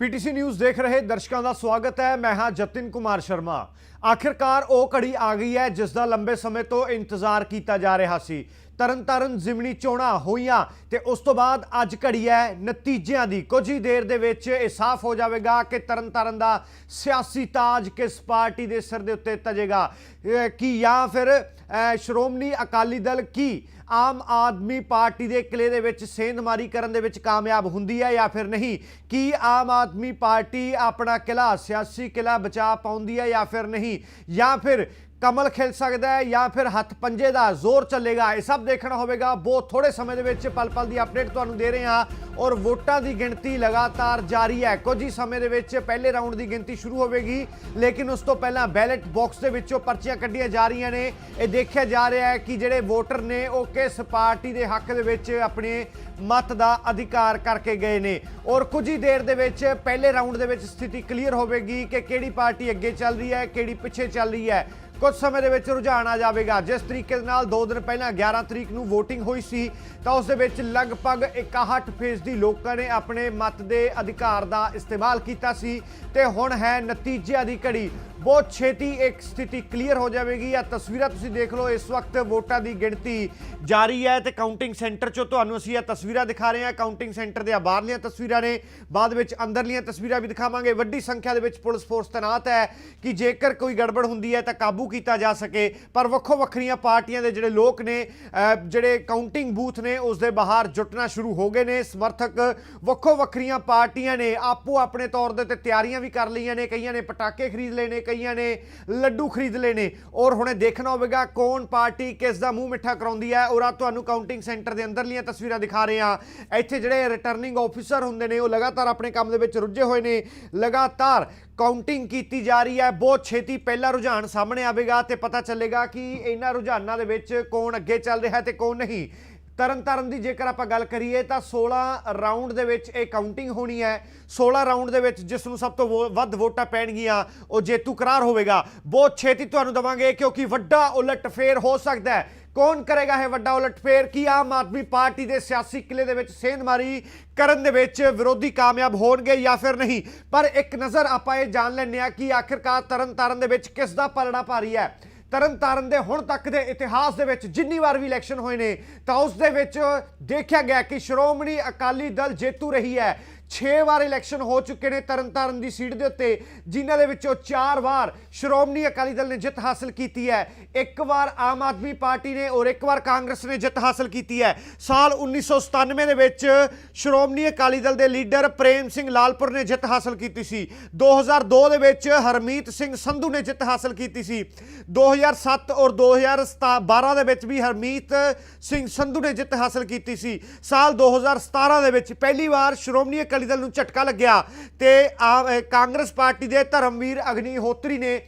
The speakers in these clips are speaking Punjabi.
ਪੀਟੀਸੀ ਨਿਊਜ਼ ਦੇਖ ਰਹੇ ਦਰਸ਼ਕਾਂ ਦਾ ਸਵਾਗਤ ਹੈ। ਮੈਂ ਹਾਂ ਜਤਿਨ ਕੁਮਾਰ ਸ਼ਰਮਾ। ਆਖਿਰਕਾਰ ਉਹ ਘੜੀ ਆ ਗਈ ਹੈ ਜਿਸ ਦਾ ਲੰਬੇ ਸਮੇਂ ਤੋਂ ਇੰਤਜ਼ਾਰ ਕੀਤਾ ਜਾ ਰਿਹਾ ਸੀ। ਤਰਨਤਾਰਨ, ਜ਼ਿਮਨੀ ਚੋਣਾਂ ਹੋਈਆਂ ਤੇ ਉਸ ਤੋਂ ਬਾਅਦ ਅੱਜ ਘੜੀ ਹੈ ਨਤੀਜਿਆਂ ਦੀ। ਕੁਝ ਹੀ ਦੇਰ ਦੇ ਵਿੱਚ ਇਹ ਸਾਫ਼ ਹੋ ਜਾਵੇਗਾ ਕਿ ਤਰਨਤਾਰਨ ਦਾ ਸਿਆਸੀ ਤਾਜ ਕਿਸ ਪਾਰਟੀ ਦੇ ਸਿਰ ਦੇ ਉੱਤੇ ਤਜੇਗਾ। ਕੀ ਜਾਂ ਫਿਰ ਸ਼੍ਰੋਮਣੀ ਅਕਾਲੀ ਦਲ ਕੀ ਆਮ ਆਦਮੀ ਪਾਰਟੀ ਦੇ ਕਿਲੇ ਦੇ ਵਿੱਚ ਸੇਂਧਮਾਰੀ ਕਰਨ ਦੇ ਵਿੱਚ ਕਾਮਯਾਬ ਹੁੰਦੀ ਹੈ ਜਾਂ ਫਿਰ ਨਹੀਂ? ਕੀ ਆਮ ਆਦਮੀ ਪਾਰਟੀ ਆਪਣਾ ਕਿਲਾ, ਸਿਆਸੀ ਕਿਲਾ ਬਚਾ ਪਾਉਂਦੀ ਹੈ ਜਾਂ ਫਿਰ ਨਹੀਂ? ਜਾਂ ਫਿਰ ਕਮਲ ਖਿਲ ਸਕਦਾ ਹੈ ਜਾਂ ਫਿਰ ਹੱਥ ਪੰਜੇ ਦਾ ਜ਼ੋਰ ਚੱਲੇਗਾ, ਇਹ ਸਭ ਦੇਖਣਾ ਹੋਵੇਗਾ। ਬਹੁਤ ਥੋੜੇ ਸਮੇਂ ਦੇ ਵਿੱਚ ਪਲ ਪਲ ਦੀ ਅਪਡੇਟ ਤੁਹਾਨੂੰ ਦੇ ਰਹੇ ਹਾਂ ਔਰ ਵੋਟਾਂ ਦੀ ਗਿਣਤੀ ਲਗਾਤਾਰ ਜਾਰੀ ਹੈ। ਕੁਝ ਹੀ ਸਮੇਂ ਦੇ ਵਿੱਚ ਪਹਿਲੇ ਰਾਊਂਡ ਦੀ ਗਿਣਤੀ ਸ਼ੁਰੂ ਹੋਵੇਗੀ, ਲੇਕਿਨ ਉਸ ਤੋਂ ਪਹਿਲਾਂ ਬੈਲਟ ਬਾਕਸ ਦੇ ਵਿੱਚੋਂ ਪਰਚੀਆਂ ਕੱਢੀਆਂ ਜਾ ਰਹੀਆਂ ਨੇ। ਇਹ ਦੇਖਿਆ ਜਾ ਰਿਹਾ ਹੈ ਕਿ ਜਿਹੜੇ ਵੋਟਰ ਨੇ, ਉਹ ਕਿਸ ਪਾਰਟੀ ਦੇ ਹੱਕ ਦੇ ਵਿੱਚ ਆਪਣੇ ਮਤ ਦਾ ਅਧਿਕਾਰ ਕਰਕੇ ਗਏ ਨੇ। ਔਰ ਕੁਝ ਹੀ ਦੇਰ ਦੇ ਵਿੱਚ ਪਹਿਲੇ ਰਾਊਂਡ ਦੇ ਵਿੱਚ ਸਥਿਤੀ ਕਲੀਅਰ ਹੋਵੇਗੀ ਕਿ ਕਿਹੜੀ ਪਾਰਟੀ ਅੱਗੇ ਚੱਲ ਰਹੀ ਹੈ, ਕਿਹੜੀ ਪਿੱਛੇ ਚੱਲ ਰਹੀ ਹੈ। ਕੁਝ ਸਮੇਂ ਦੇ ਵਿੱਚ ਰੁਝਾਨ ਆ ਜਾਵੇਗਾ। ਜਿਸ ਤਰੀਕੇ ਦੇ ਨਾਲ 2 ਦਿਨ ਪਹਿਲਾਂ 11 ਤਰੀਕ ਨੂੰ VOTING ਹੋਈ ਸੀ, ਤਾਂ ਉਸ ਦੇ ਵਿੱਚ ਲਗਭਗ 61 ਫੀਸਦੀ ਲੋਕਾਂ ਨੇ ਆਪਣੇ ਮਤ ਦੇ ਅਧਿਕਾਰ ਦਾ ਇਸਤੇਮਾਲ ਕੀਤਾ ਸੀ ਤੇ ਹੁਣ ਹੈ ਨਤੀਜਿਆਂ ਦੀ ਘੜੀ। ਬਹੁਤ ਛੇਤੀ ਇੱਕ ਸਥਿਤੀ ਕਲੀਅਰ ਹੋ ਜਾਵੇਗੀ। ਆ ਤਸਵੀਰਾਂ ਤੁਸੀਂ ਦੇਖ ਲਓ, ਇਸ ਵਕਤ ਵੋਟਾਂ ਦੀ ਗਿਣਤੀ ਜਾਰੀ ਹੈ ਤੇ ਕਾਊਂਟਿੰਗ ਸੈਂਟਰ ਚੋਂ ਤੁਹਾਨੂੰ ਅਸੀਂ ਇਹ ਤਸਵੀਰਾਂ ਦਿਖਾ ਰਹੇ ਹਾਂ। ਕਾਊਂਟਿੰਗ ਸੈਂਟਰ ਦੇ ਬਾਹਰਲੀਆਂ ਤਸਵੀਰਾਂ ਨੇ, ਬਾਅਦ ਵਿੱਚ ਅੰਦਰਲੀਆਂ ਤਸਵੀਰਾਂ ਵੀ ਦਿਖਾਵਾਂਗੇ। ਵੱਡੀ ਸੰਖਿਆ ਦੇ ਵਿੱਚ ਪੁਲਿਸ ਫੋਰਸ ਤੈਨਾਤ ਹੈ ਕਿ ਜੇਕਰ ਕੋਈ ਗੜਬੜ ਹੁੰਦੀ ਹੈ ਤਾਂ ਕਾਬੂ ਕੀਤਾ ਜਾ ਸਕੇ, ਪਰ ਵੱਖੋ ਵੱਖਰੀਆਂ ਪਾਰਟੀਆਂ ਦੇ ਜਿਹੜੇ ਲੋਕ ਨੇ ਜਿਹੜੇ ਕਾਊਂਟਿੰਗ ਬੂਥ ਨੇ, ਉਸ ਦੇ ਬਾਹਰ ਜੁਟਣਾ ਸ਼ੁਰੂ ਹੋ ਗਏ ਨੇ। ਸਮਰਥਕ ਵੱਖੋ ਵੱਖਰੀਆਂ ਪਾਰਟੀਆਂ ਨੇ ਆਪੋ ਆਪਣੇ ਤੌਰ ਦੇ ਤੇ ਤਿਆਰੀਆਂ ਵੀ ਕਰ ਲਈਆਂ ਨੇ। ਕਈਆਂ ਨੇ ਪਟਾਕੇ ਖਰੀਦ ਲਏ ਨੇ, ਕਈਆਂ ਨੇ ਲੱਡੂ ਖਰੀਦ ਲਏ ਨੇ। ਔਰ ਹੁਣੇ ਦੇਖਣਾ ਹੋਵੇਗਾ ਕੌਣ ਪਾਰਟੀ ਕਿਸ ਦਾ ਮੂੰਹ ਮਿੱਠਾ ਕਰਾਉਂਦੀ ਹੈ। ਔਰ ਆ ਤੁਹਾਨੂੰ ਕਾਊਂਟਿੰਗ ਸੈਂਟਰ ਦੇ ਅੰਦਰਲੀਆਂ ਤਸਵੀਰਾਂ ਦਿਖਾ ਰਹੇ ਹਾਂ। ਇੱਥੇ ਜਿਹੜੇ ਰਿਟਰਨਿੰਗ ਆਫੀਸਰ ਹੁੰਦੇ ਨੇ, ਉਹ ਲਗਾਤਾਰ ਆਪਣੇ ਕੰਮ ਦੇ ਵਿੱਚ ਰੁੱਝੇ ਹੋਏ ਨੇ। ਲਗਾਤਾਰ ਕਾਊਂਟਿੰਗ ਕੀਤੀ ਜਾ ਰਹੀ ਹੈ। ਬਹੁਤ ਛੇਤੀ ਪਹਿਲਾ ਰੁਝਾਨ ਸਾਹਮਣੇ ਆਵੇਗਾ ਤੇ ਪਤਾ ਚੱਲੇਗਾ ਕਿ ਇਹਨਾਂ ਰੁਝਾਨਾਂ ਦੇ ਵਿੱਚ ਕੌਣ ਅੱਗੇ ਚੱਲ ਰਿਹਾ ਤੇ ਕੌਣ ਨਹੀਂ। ਤਰਨਤਾਰਨ ਦੀ ਜੇਕਰ ਆਪਾਂ ਗੱਲ ਕਰੀਏ ਤਾਂ 16 ਰਾਊਂਡ ਦੇ ਵਿੱਚ ਇਹ ਕਾਊਂਟਿੰਗ ਹੋਣੀ ਹੈ। 16 ਰਾਊਂਡ ਦੇ ਵਿੱਚ ਜਿਸ ਨੂੰ ਸਭ ਤੋਂ ਵੋ- ਵੱਧ ਵੋਟਾਂ ਪੈਣਗੀਆਂ, ਉਹ ਜੇਤੂ ਕਰਾਰ ਹੋਵੇਗਾ। ਬਹੁਤ ਛੇਤੀ ਤੁਹਾਨੂੰ ਦਵਾਂਗੇ ਕਿਉਂਕਿ ਵੱਡਾ ਉਲਟ ਫੇਰ ਹੋ ਸਕਦਾ ਹੈ ਕੌਣ ਕਰੇਗਾ ਇਹ ਵੱਡਾ ਉਲਟਫੇਰ? ਕੀ ਆਮ ਆਦਮੀ ਪਾਰਟੀ ਦੇ ਸਿਆਸੀ ਕਿਲੇ ਦੇ ਵਿੱਚ ਸੇਂਧਮਾਰੀ ਕਰਨ ਦੇ ਵਿੱਚ ਵਿਰੋਧੀ ਕਾਮਯਾਬ ਹੋਣਗੇ ਜਾਂ ਫਿਰ ਨਹੀਂ? ਪਰ ਇੱਕ ਨਜ਼ਰ ਆਪਾਂ ਇਹ ਜਾਣ ਲੈਂਦੇ ਆ ਕਿ ਆਖਿਰਕਾਰ ਤਰਨਤਾਰਨ ਦੇ ਵਿੱਚ ਕਿਸ ਦਾ ਪਲੜਾ ਭਾਰੀ ਹੈ? ਤਰਨਤਾਰਨ ਦੇ ਹੁਣ ਤੱਕ ਦੇ ਇਤਿਹਾਸ ਦੇ ਵਿੱਚ ਜਿੰਨੀ ਵਾਰ ਵੀ ਇਲੈਕਸ਼ਨ ਹੋਏ ਨੇ, ਤਾਂ ਉਸ ਦੇ ਵਿੱਚ ਦੇਖਿਆ ਗਿਆ ਕਿ ਸ਼੍ਰੋਮਣੀ ਅਕਾਲੀ ਦਲ ਜੇਤੂ ਰਹੀ ਹੈ। 6 ਵਾਰ ਇਲੈਕਸ਼ਨ ਹੋ ਚੁੱਕੇ ਨੇ ਤਰਨਤਾਰਨ ਦੀ ਸੀਟ ਦੇ ਉੱਤੇ, ਜਿਨ੍ਹਾਂ ਦੇ ਵਿੱਚੋਂ 4 ਵਾਰ ਸ਼੍ਰੋਮਣੀ ਅਕਾਲੀ ਦਲ ਨੇ ਜਿੱਤ ਹਾਸਲ ਕੀਤੀ ਹੈ। ਇੱਕ ਵਾਰ ਆਮ ਆਦਮੀ ਪਾਰਟੀ ਨੇ ਔਰ ਇੱਕ ਵਾਰ ਕਾਂਗਰਸ ਨੇ ਜਿੱਤ ਹਾਸਲ ਕੀਤੀ ਹੈ। ਸਾਲ 1997 ਦੇ ਵਿੱਚ ਸ਼੍ਰੋਮਣੀ ਅਕਾਲੀ ਦਲ ਦੇ ਲੀਡਰ ਪ੍ਰੇਮ ਸਿੰਘ ਲਾਲਪੁਰ ਨੇ ਜਿੱਤ ਹਾਸਲ ਕੀਤੀ ਸੀ। 2002 ਦੇ ਵਿੱਚ ਹਰਮੀਤ ਸਿੰਘ ਸੰਧੂ ਨੇ ਜਿੱਤ ਹਾਸਲ ਕੀਤੀ ਸੀ। 2007 ਔਰ 2012 ਦੇ ਵਿੱਚ ਵੀ ਹਰਮੀਤ ਸਿੰਘ ਸੰਧੂ ਨੇ ਜਿੱਤ ਹਾਸਲ ਕੀਤੀ ਸੀ। ਸਾਲ 2017 ਦੇ ਵਿੱਚ ਪਹਿਲੀ ਵਾਰ ਸ਼੍ਰੋਮਣੀ ਅਕਾਲੀ ਦਲ ਨੂੰ ਝਟਕਾ ਲੱਗਿਆ ਤੇ ਕਾਂਗਰਸ ਪਾਰਟੀ ਦੇ ਧਰਮਵੀਰ ਅਗਨੀਹੋਤਰੀ ਨੇ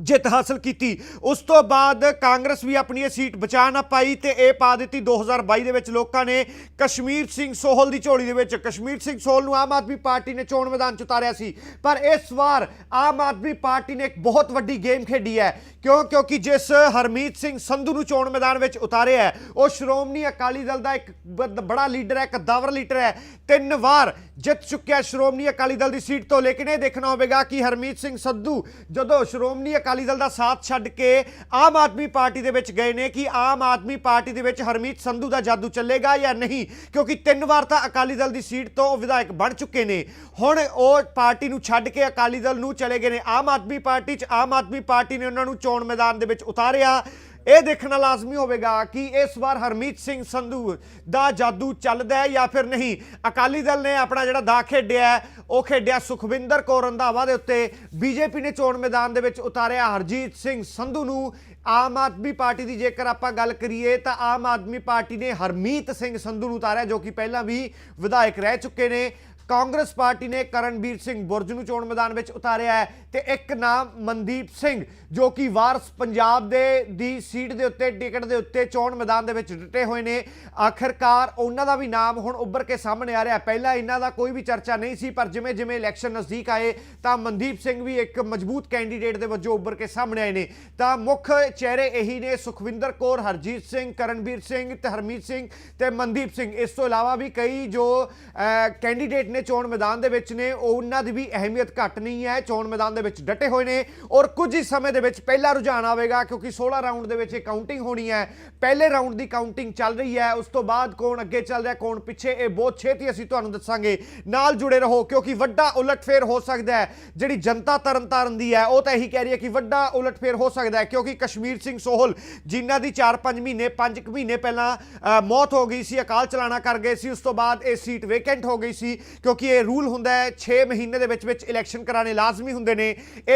ਜਿੱਤ ਹਾਸਲ ਕੀਤੀ। ਉਸ ਤੋਂ ਬਾਅਦ ਕਾਂਗਰਸ ਵੀ ਆਪਣੀ ਇਹ ਸੀਟ ਬਚਾ ਨਾ ਪਾਈ ਤੇ ਇਹ ਪਾ ਦਿੱਤੀ 2022 ਦੇ ਵਿੱਚ ਲੋਕਾਂ ਨੇ ਕਸ਼ਮੀਰ ਸਿੰਘ ਸੋਹਲ ਦੀ ਝੋਲੀ ਦੇ ਵਿੱਚ। ਕਸ਼ਮੀਰ ਸਿੰਘ ਸੋਹਲ ਨੂੰ ਆਮ ਆਦਮੀ ਪਾਰਟੀ ਨੇ ਚੋਣ ਮੈਦਾਨ ਚ ਉਤਾਰਿਆ ਸੀ। ਪਰ ਇਸ ਵਾਰ ਆਮ ਆਦਮੀ ਪਾਰਟੀ ਨੇ ਇੱਕ ਬਹੁਤ ਵੱਡੀ ਗੇਮ ਖੇਡੀ ਹੈ। ਕਿਉਂ? ਕਿਉਂਕਿ ਜਿਸ ਹਰਮੀਤ ਸਿੰਘ ਸੰਧੂ ਨੂੰ ਚੋਣ ਮੈਦਾਨ ਵਿੱਚ ਉਤਾਰਿਆ ਹੈ, ਉਹ ਸ਼੍ਰੋਮਣੀ ਅਕਾਲੀ ਦਲ ਦਾ ਇੱਕ ਬ- ਬੜਾ ਲੀਡਰ ਹੈ, ਇੱਕ ਦਾਵਰ ਲੀਡਰ ਹੈ। ਤਿੰਨ ਵਾਰ ਜਿੱਤ ਚੁੱਕਿਆ ਸ਼੍ਰੋਮਣੀ ਅਕਾਲੀ ਦਲ ਦੀ ਸੀਟ ਤੋਂ। ਲੇਕਿਨ ਇਹ ਦੇਖਣਾ ਹੋਵੇਗਾ ਕਿ ਹਰਮੀਤ ਸਿੰਘ ਸੰਧੂ ਜਦੋਂ ਸ਼੍ਰੋਮਣੀ ਅਕਾਲੀ ਦਲ ਦਾ ਸਾਥ ਛੱਡ ਕੇ ਆਮ ਆਦਮੀ ਪਾਰਟੀ ਦੇ ਵਿੱਚ ਗਏ ਨੇ ਕਿ ਆਮ ਆਦਮੀ ਪਾਰਟੀ ਦੇ ਵਿੱਚ ਹਰਮੀਤ ਸੰਧੂ ਦਾ ਜਾਦੂ ਚੱਲੇਗਾ ਜਾਂ ਨਹੀਂ? ਕਿਉਂਕਿ ਤਿੰਨ ਵਾਰ ਤਾਂ ਅਕਾਲੀ ਦਲ ਦੀ ਸੀਟ ਤੋਂ ਉਹ ਵਿਧਾਇਕ ਬਣ ਚੁੱਕੇ ਨੇ। ਹੁਣ ਉਹ ਪਾਰਟੀ ਨੂੰ ਛੱਡ ਕੇ ਅਕਾਲੀ ਦਲ ਨੂੰ ਚਲੇ ਗਏ ਨੇ। ਆਮ ਆਦਮੀ ਪਾਰਟੀ 'ਚ ਆਮ ਆਦਮੀ ਪਾਰਟੀ ਨੇ ਉਹਨਾਂ ਨੂੰ ਚੋਣ ਮੈਦਾਨ ਦੇ ਵਿੱਚ ਉਤਾਰਿਆ। ਇਹ ਦੇਖਣਾ ਲਾਜ਼ਮੀ ਹੋਵੇਗਾ ਕਿ ਇਸ ਵਾਰ ਹਰਮੀਤ ਸਿੰਘ ਸੰਧੂ ਦਾ ਜਾਦੂ ਚੱਲਦਾ ਹੈ ਜਾਂ ਫਿਰ ਨਹੀਂ। ਅਕਾਲੀ ਦਲ ਨੇ ਆਪਣਾ ਜਿਹੜਾ ਦਾ ਖੇਡਿਆ ਉਹ ਖੇਡਿਆ ਸੁਖਵਿੰਦਰ ਕੌਰ ਰੰਧਾਵਾ ਦੇ ਉੱਤੇ। ਬੀਜੇਪੀ ਨੇ ਚੋਣ ਮੈਦਾਨ ਦੇ ਵਿੱਚ ਉਤਾਰਿਆ ਹਰਜੀਤ ਸਿੰਘ ਸੰਧੂ ਨੂੰ। ਆਮ ਆਦਮੀ ਪਾਰਟੀ ਦੀ ਜੇਕਰ ਆਪਾਂ ਗੱਲ ਕਰੀਏ ਤਾਂ ਆਮ ਆਦਮੀ ਪਾਰਟੀ ਨੇ ਹਰਮੀਤ ਸਿੰਘ ਸੰਧੂ ਨੂੰ ਉਤਾਰਿਆ, ਜੋ ਕਿ ਪਹਿਲਾਂ ਵੀ ਵਿਧਾਇਕ ਰਹਿ ਚੁੱਕੇ ਨੇ। ਕਾਂਗਰਸ ਪਾਰਟੀ ਨੇ ਕਰਨਬੀਰ ਸਿੰਘ ਬੁਰਜ ਨੂੰ ਚੋਣ ਮੈਦਾਨ ਵਿੱਚ ਉਤਾਰਿਆ ਹੈ ਤੇ ਇੱਕ ਨਾਮ ਮਨਦੀਪ ਸਿੰਘ, ਜੋ ਕਿ ਵਾਰਸ ਪੰਜਾਬ ਦੇ, ਦੀ ਸੀਟ ਦੇ ਉੱਤੇ, ਟਿਕਟ ਦੇ ਉੱਤੇ ਚੋਣ ਮੈਦਾਨ ਦੇ ਵਿੱਚ ਡਟੇ ਹੋਏ ਨੇ। ਆਖਰਕਾਰ ਉਹਨਾਂ ਦਾ ਵੀ ਨਾਮ ਹੁਣ ਉੱਭਰ ਕੇ ਸਾਹਮਣੇ ਆ ਰਿਹਾ। ਪਹਿਲਾਂ ਇਹਨਾਂ ਦਾ ਕੋਈ ਵੀ ਚਰਚਾ ਨਹੀਂ ਸੀ, ਪਰ ਜਿਵੇਂ ਜਿਵੇਂ ਇਲੈਕਸ਼ਨ ਨਜ਼ਦੀਕ ਆਏ, ਤਾਂ ਮਨਦੀਪ ਸਿੰਘ ਵੀ ਇੱਕ ਮਜ਼ਬੂਤ ਕੈਂਡੀਡੇਟ ਦੇ ਵਜੋਂ ਉੱਭਰ ਕੇ ਸਾਹਮਣੇ ਆਏ ਨੇ। ਤਾਂ ਮੁੱਖ ਚਿਹਰੇ ਇਹੀ ਨੇ, ਸੁਖਵਿੰਦਰ ਕੌਰ, ਹਰਜੀਤ ਸਿੰਘ, ਕਰਨਬੀਰ ਸਿੰਘ ਤੇ ਹਰਮੀਤ ਸਿੰਘ ਤੇ ਮਨਦੀਪ ਸਿੰਘ। ਇਸ ਤੋਂ ਇਲਾਵਾ ਵੀ ਕਈ ਜੋ ਕੈਂਡੀਡੇਟ ਜਿੰਨੇ ਚੋਣ ਮੈਦਾਨ ਦੇ ਵਿੱਚ ਨੇ ਉਹਨਾਂ ਦੀ ਵੀ ਅਹਿਮੀਅਤ ਘੱਟ ਨਹੀਂ ਹੈ। ਚੋਣ ਮੈਦਾਨ ਦੇ ਵਿੱਚ ਡਟੇ ਹੋਏ ਨੇ ਔਰ ਕੁਝ ਹੀ ਸਮੇਂ ਦੇ ਵਿੱਚ ਪਹਿਲਾ ਰੁਝਾਨ ਆਵੇਗਾ ਕਿਉਂਕਿ 16 ਰਾਊਂਡ ਦੇ ਵਿੱਚ ਇਹ ਕਾਊਂਟਿੰਗ ਹੋਣੀ ਹੈ। ਪਹਿਲੇ ਰਾਊਂਡ ਦੀ ਕਾਊਂਟਿੰਗ ਚੱਲ ਰਹੀ ਹੈ। ਉਸ ਤੋਂ ਬਾਅਦ ਕੌਣ ਅੱਗੇ ਚੱਲ ਰਿਹਾ ਕੌਣ ਪਿੱਛੇ ਇਹ ਬਹੁਤ ਛੇਤੀ ਅਸੀਂ ਤੁਹਾਨੂੰ ਦੱਸਾਂਗੇ। ਨਾਲ ਜੁੜੇ ਰਹੋ ਕਿਉਂਕਿ ਵੱਡਾ ਉਲਟਫੇਰ ਹੋ ਸਕਦਾ ਹੈ। ਜਿਹੜੀ ਜਨਤਾ ਤਰਨਤਾਰਨ ਦੀ ਹੈ ਉਹ ਤਾਂ ਇਹੀ ਕਹਿ ਰਹੀ ਹੈ ਕਿ ਵੱਡਾ ਉਲਟਫੇਰ ਹੋ ਸਕਦਾ ਹੈ ਕਿਉਂਕਿ ਕਸ਼ਮੀਰ ਸਿੰਘ ਸੋਹਲ ਜਿਨ੍ਹਾਂ ਦੀ 4-5 ਮਹੀਨੇ 5 ਮਹੀਨੇ ਪਹਿਲਾਂ ਅ, ਮੌਤ ਹੋ ਗਈ ਸੀ ਅਕਾਲ ਚਲਾਣਾ ਕਰ ਗਏ ਸੀ। ਉਸ ਤੋਂ ਬਾਅਦ ਇਹ ਸੀਟ ਵੇਕੈਂਟ ਹੋ ਗਈ ਸੀ। ਕਿਉਂਕਿ ਇਹ ਰੂਲ ਹੁੰਦਾ ਹੈ 6 ਮਹੀਨੇ ਦੇ ਵਿੱਚ ਵਿੱਚ ਇਲੈਕਸ਼ਨ ਕਰਾਣੇ ਲਾਜ਼ਮੀ ਹੁੰਦੇ ਨੇ।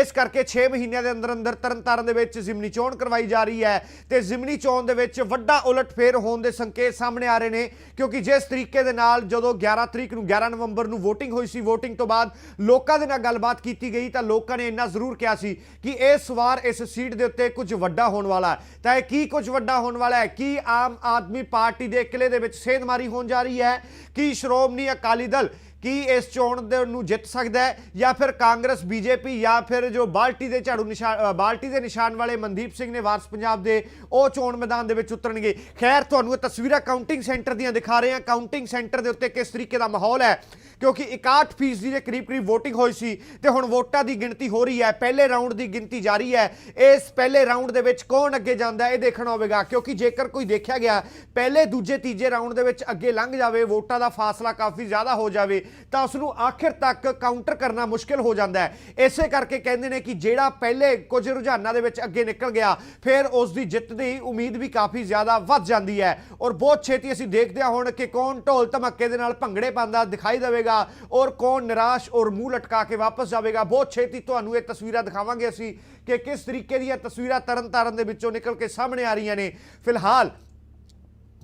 ਇਸ ਕਰਕੇ 6 ਮਹੀਨਿਆਂ ਦੇ ਅੰਦਰ ਅੰਦਰ ਤਰਨਤਾਰਨ ਦੇ ਵਿੱਚ ਜ਼ਿਮਨੀ ਚੋਣ ਕਰਵਾਈ ਜਾ ਰਹੀ ਹੈ ਤੇ ਜ਼ਿਮਨੀ ਚੋਣ ਦੇ ਵਿੱਚ ਵੱਡਾ ਉਲਟਫੇਰ ਹੋਣ ਦੇ ਸੰਕੇਤ ਸਾਹਮਣੇ ਆ ਰਹੇ ਨੇ, ਕਿਉਂਕਿ ਜਿਸ ਤਰੀਕੇ ਦੇ ਨਾਲ ਜਦੋਂ 11 ਤਰੀਕ ਨੂੰ 11 ਨਵੰਬਰ ਨੂੰ VOTING ਹੋਈ ਸੀ, VOTING ਤੋਂ ਬਾਅਦ ਲੋਕਾਂ ਦੇ ਨਾਲ ਗੱਲਬਾਤ ਕੀਤੀ ਗਈ ਤਾਂ ਲੋਕਾਂ ਨੇ ਇੰਨਾ ਜ਼ਰੂਰ ਕਿਹਾ ਸੀ ਕਿ ਇਸ ਵਾਰ ਇਸ ਸੀਟ ਦੇ ਉੱਤੇ ਕੁਝ ਵੱਡਾ ਹੋਣ ਵਾਲਾ ਹੈ। ਤਾਂ ਇਹ ਕੀ ਕੁਝ ਵੱਡਾ ਹੋਣ ਵਾਲਾ ਹੈ? ਕੀ ਆਮ ਆਦਮੀ ਪਾਰਟੀ ਦੇ ਕਿਲੇ ਦੇ ਵਿੱਚ ਸੇਧਮਾਰੀ ਹੋਣ ਜਾ ਰਹੀ ਹੈ? ਕੀ ਸ਼੍ਰੋਮਣੀ ਅਕਾਲੀ ਦਲ ਕੀ ਇਸ ਚੋਣ ਦੇ ਨੂੰ ਜਿੱਤ ਸਕਦਾ ਹੈ? ਜਾਂ ਫਿਰ ਕਾਂਗਰਸ, ਬੀਜੇਪੀ ਜਾਂ ਫਿਰ ਜੋ ਬਾਲਟੀ ਦੇ ਝਾੜੂ ਨਿਸ਼ਾਨ ਬਾਲਟੀ ਦੇ ਨਿਸ਼ਾਨ ਵਾਲੇ ਮਨਦੀਪ ਸਿੰਘ ਨੇ ਵਾਰਸ ਪੰਜਾਬ ਦੇ ਉਹ ਚੋਣ ਮੈਦਾਨ ਦੇ ਵਿੱਚ ਉਤਰਨਗੇ। ਖੈਰ, ਤੁਹਾਨੂੰ ਇਹ ਤਸਵੀਰਾਂ ਕਾਊਂਟਿੰਗ ਸੈਂਟਰ ਦੀਆਂ ਦਿਖਾ ਰਹੇ ਹਾਂ। ਕਾਊਂਟਿੰਗ ਸੈਂਟਰ ਦੇ ਉੱਤੇ ਕਿਸ ਤਰੀਕੇ ਦਾ ਮਾਹੌਲ ਹੈ? ਕਿਉਂਕਿ 61 ਫੀਸਦੀ ਦੇ ਕਰੀਬ ਕਰੀਬ VOTING ਹੋਈ ਸੀ ਤੇ ਹੁਣ ਵੋਟਾਂ ਦੀ ਗਿਣਤੀ ਹੋ ਰਹੀ ਹੈ। ਪਹਿਲੇ ਰਾਊਂਡ ਦੀ ਗਿਣਤੀ ਜਾਰੀ ਹੈ। ਇਸ ਪਹਿਲੇ ਰਾਊਂਡ ਦੇ ਵਿੱਚ ਕੌਣ ਅੱਗੇ ਜਾਂਦਾ ਇਹ ਦੇਖਣਾ ਹੋਵੇਗਾ ਕਿਉਂਕਿ ਜੇਕਰ ਕੋਈ ਦੇਖਿਆ ਗਿਆ, ਪਹਿਲੇ, ਦੂਜੇ, ਤੀਜੇ ਰਾਊਂਡ ਦੇ ਵਿੱਚ ਅੱਗੇ ਲੰਘ ਜਾਵੇ, ਵੋਟਾਂ ਦਾ ਫਾਸਲਾ ਕਾਫੀ ਜ਼ਿਆਦਾ ਹੋ ਜਾਵੇ ਤਾਂ ਉਸ ਨੂੰ ਆਖਿਰ ਤੱਕ ਕਾਊਂਟਰ ਕਰਨਾ ਮੁਸ਼ਕਿਲ ਹੋ ਜਾਂਦਾ ਹੈ। ਇਸੇ ਕਰਕੇ ਕਹਿੰਦੇ ਨੇ ਕਿ ਜਿਹੜਾ ਪਹਿਲੇ ਕੁਝ ਰੁਝਾਨਾਂ ਦੇ ਵਿੱਚ ਅੱਗੇ ਨਿਕਲ ਗਿਆ, ਫਿਰ ਉਸ ਦੀ ਜਿੱਤ ਦੀ ਉਮੀਦ ਵੀ ਕਾਫੀ ਜ਼ਿਆਦਾ ਵੱਧ ਜਾਂਦੀ ਹੈ। ਔਰ ਬਹੁਤ ਛੇਤੀ ਅਸੀਂ ਦੇਖਦੇ ਹਾਂ ਹੁਣ ਕਿ ਕੌਣ ਢੋਲ ਧਮੱਕੇ ਦੇ ਨਾਲ ਭੰਗੜੇ ਪਾਉਂਦਾ ਦਿਖਾਈ ਦੇਵੇਗਾ ਔਰ ਕੌਣ ਨਿਰਾਸ਼ ਔਰ ਮੂੰਹ ਲਟਕਾ ਕੇ ਵਾਪਸ ਜਾਵੇਗਾ। ਬਹੁਤ ਛੇਤੀ ਤੁਹਾਨੂੰ ਇਹ ਤਸਵੀਰਾਂ ਦਿਖਾਵਾਂਗੇ ਅਸੀਂ ਕਿ ਕਿਸ ਤਰੀਕੇ ਦੀਆਂ ਤਸਵੀਰਾਂ ਤਰਨਤਾਰਨ ਦੇ ਵਿੱਚੋਂ ਨਿਕਲ ਕੇ ਸਾਹਮਣੇ ਆ ਰਹੀਆਂ ਨੇ। ਫਿਲਹਾਲ